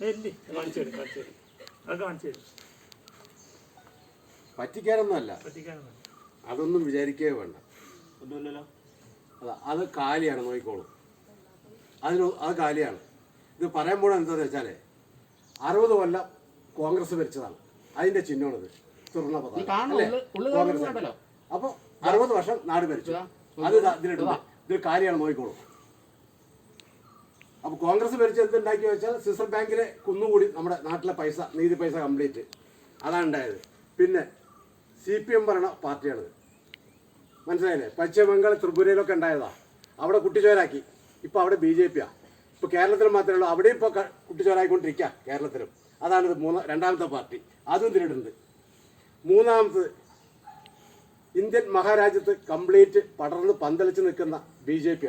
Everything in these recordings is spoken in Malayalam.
നെല്ലി കാണിച്ചു തരും കാണിച്ചു തരും. അതൊക്കെ കാണിച്ചു തരും. പറ്റിക്കാനൊന്നുമല്ല. പറ്റിക്കാനൊന്നും അതൊന്നും വിചാരിക്കേ വേണ്ട. ഒന്നുമില്ലല്ലോ? അതാ അത് കാലിയാണ് നോക്കിക്കോളൂ. അതിന് അത് കാലിയാണ്. ഇത് പറയാൻ പോണത് എന്താണെന്ന് വെച്ചാലേ അറുപത് കൊല്ലം കോൺഗ്രസ് ഭരിച്ചതാണ്. അതിന്റെ ചിഹ്നമാണിത്. തുറന്ന കോൺഗ്രസ് കാണുന്നുണ്ടല്ലോ. അപ്പൊ അറുപത് വർഷം നാട് ഭരിച്ചു. അത് ഇതാ. ഇതിൽ ഇത് കാലിയാണ് നോക്കിക്കോളൂ. അപ്പൊ കോൺഗ്രസ് ഭരിച്ച് എന്തുണ്ടാക്കി വെച്ചാൽ സിസർ ബാങ്കിലെ കുന്നുകൂടി നമ്മുടെ നാട്ടിലെ പൈസ നീതി പൈസ കംപ്ലീറ്റ്. അതാണ് ഉണ്ടായത്. പിന്നെ സി പി എം ഭരണ പാർട്ടിയാണിത്. മനസ്സിലായില്ലേ? പശ്ചിമബംഗാൾ ത്രിപുരയിലൊക്കെ ഉണ്ടായതാ. അവിടെ കുട്ടിച്ചോരാക്കി. ഇപ്പൊ അവിടെ ബി ജെ പിയാ ഇപ്പൊ കേരളത്തിൽ മാത്രമേ ഉള്ളൂ. അവിടെയും ഇപ്പൊ കുട്ടിച്ചോരായിക്കൊണ്ടിരിക്കുക കേരളത്തിലും. അതാണ് മൂന്ന രണ്ടാമത്തെ പാർട്ടി. അതും തിരിടുന്നത് മൂന്നാമത് ഇന്ത്യൻ മഹാരാജ്യത്ത് കംപ്ലീറ്റ് പടർന്ന് പന്തലിച്ച് നിൽക്കുന്ന ബി ജെ പി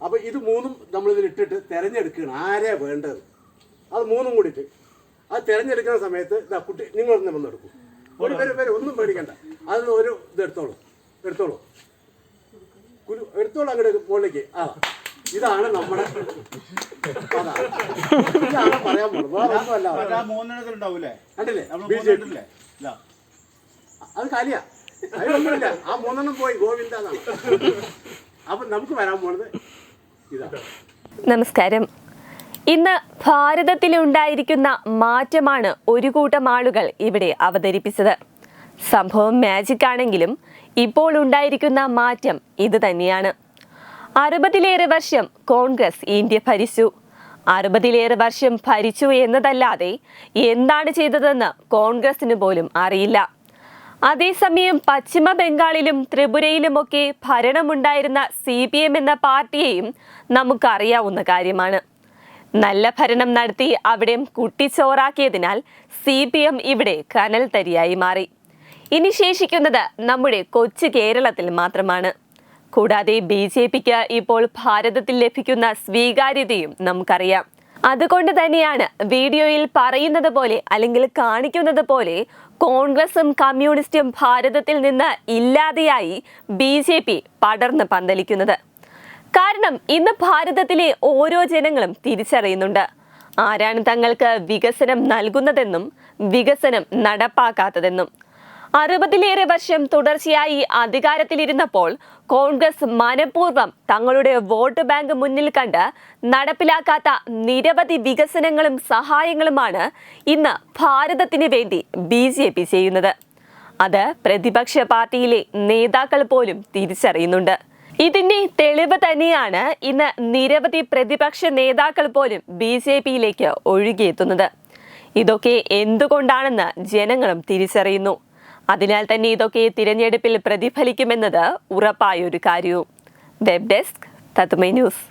ആണ് അപ്പൊ ഇത് മൂന്നും നമ്മൾ ഇതിലിട്ടിട്ട് തെരഞ്ഞെടുക്കണം ആരെയാ വേണ്ടത്? അത് മൂന്നും കൂടിയിട്ട്. അത് തെരഞ്ഞെടുക്കുന്ന സമയത്ത് ഇതാ കുട്ടി നിങ്ങളൊന്ന് വന്നെടുക്കും ഒരു പേര് പേര് ഒന്നും പേടിക്കണ്ട. അതിന് ഒരു ഇത് എടുത്തോളൂ. എടുത്തോളൂ. കുരു എടുത്തോളൂ അങ്ങോട്ട് മുകളിലേക്ക്. ആ ഇതാണ് നമ്മുടെ ഇതാണ് പറയാൻ പോകുന്നത്. വേറെ ഒന്നുമല്ല കണ്ടില്ലേ? നമ്മൾ ബി ജെ പി. അത് കാലിയാ. അതിലൊന്നുമില്ല ആ മൂന്നെണ്ണം പോയി ഗോവിന്ദ എന്നാണ്. അപ്പൊ നമുക്ക് വരാൻ പോണത് നമസ്കാരം. ഇന്ന് ഭാരതത്തിലുണ്ടായിരിക്കുന്ന മാറ്റമാണ് ഒരു കൂട്ടം ആളുകൾ ഇവിടെ അവതരിപ്പിച്ചത്. സംഭവം മാജിക് ആണെങ്കിലും ഇപ്പോൾ ഉണ്ടായിരിക്കുന്ന മാറ്റം ഇത് തന്നെയാണ്. അറുപതിലേറെ വർഷം കോൺഗ്രസ് ഇന്ത്യ ഭരിച്ചു. അറുപതിലേറെ വർഷം ഭരിച്ചു എന്നതല്ലാതെ എന്താണ് ചെയ്തതെന്ന് കോൺഗ്രസിന് പോലും അറിയില്ല. അതേസമയം പശ്ചിമ ബംഗാളിലും ത്രിപുരയിലുമൊക്കെ ഭരണമുണ്ടായിരുന്ന സി പി എം എന്ന പാർട്ടിയെയും നമുക്കറിയാവുന്ന കാര്യമാണ്. നല്ല ഭരണം നടത്തി അവിടെ കുട്ടിച്ചോറാക്കിയതിനാൽ സി പി എം ഇവിടെ കനൽ തരിയായി മാറി. ഇനി ശേഷിക്കുന്നത് നമ്മുടെ കൊച്ചു കേരളത്തിൽ മാത്രമാണ്. കൂടാതെ ബി ജെ പിക്ക് ഇപ്പോൾ ഭാരതത്തിൽ ലഭിക്കുന്ന സ്വീകാര്യതയും നമുക്കറിയാം. അതുകൊണ്ട് തന്നെയാണ് വീഡിയോയിൽ പറയുന്നത് പോലെ അല്ലെങ്കിൽ കാണിക്കുന്നത് പോലെ കോൺഗ്രസും കമ്മ്യൂണിസ്റ്റും ഭാരതത്തിൽ നിന്ന് ഇല്ലാതെയായി ബി ജെ പി പടർന്ന് പന്തലിക്കുന്നത്. കാരണം ഇന്ന് ഭാരതത്തിലെ ഓരോ ജനങ്ങളും തിരിച്ചറിയുന്നുണ്ട്. ആരാണ് തങ്ങൾക്ക് വികസനം നൽകുന്നതെന്നും വികസനം നടപ്പാക്കാത്തതെന്നും. അറുപതിലേറെ വർഷം തുടർച്ചയായി അധികാരത്തിലിരുന്നപ്പോൾ കോൺഗ്രസ് മനഃപൂർവം തങ്ങളുടെ വോട്ട് ബാങ്ക് മുന്നിൽ കണ്ട് നടപ്പിലാക്കാത്ത നിരവധി വികസനങ്ങളും സഹായങ്ങളുമാണ് ഇന്ന് ഭാരതത്തിന് വേണ്ടി ബി ചെയ്യുന്നത്. അത് പ്രതിപക്ഷ പാർട്ടിയിലെ നേതാക്കൾ പോലും തിരിച്ചറിയുന്നുണ്ട്. ഇതിന്റെ തെളിവ് തന്നെയാണ് ഇന്ന് നിരവധി പ്രതിപക്ഷ നേതാക്കൾ പോലും ബി ജെ പിയിലേക്ക് ഒഴുകിയെത്തുന്നത്. ഇതൊക്കെ എന്തുകൊണ്ടാണെന്ന് ജനങ്ങളും തിരിച്ചറിയുന്നു. അതിനാൽ തന്നെ ഇതൊക്കെ തിരഞ്ഞെടുപ്പിൽ പ്രതിഫലിക്കുമെന്നത് ഉറപ്പായൊരു കാര്യവും. വെബ് ഡെസ്ക് തത്തുമൈ ന്യൂസ്.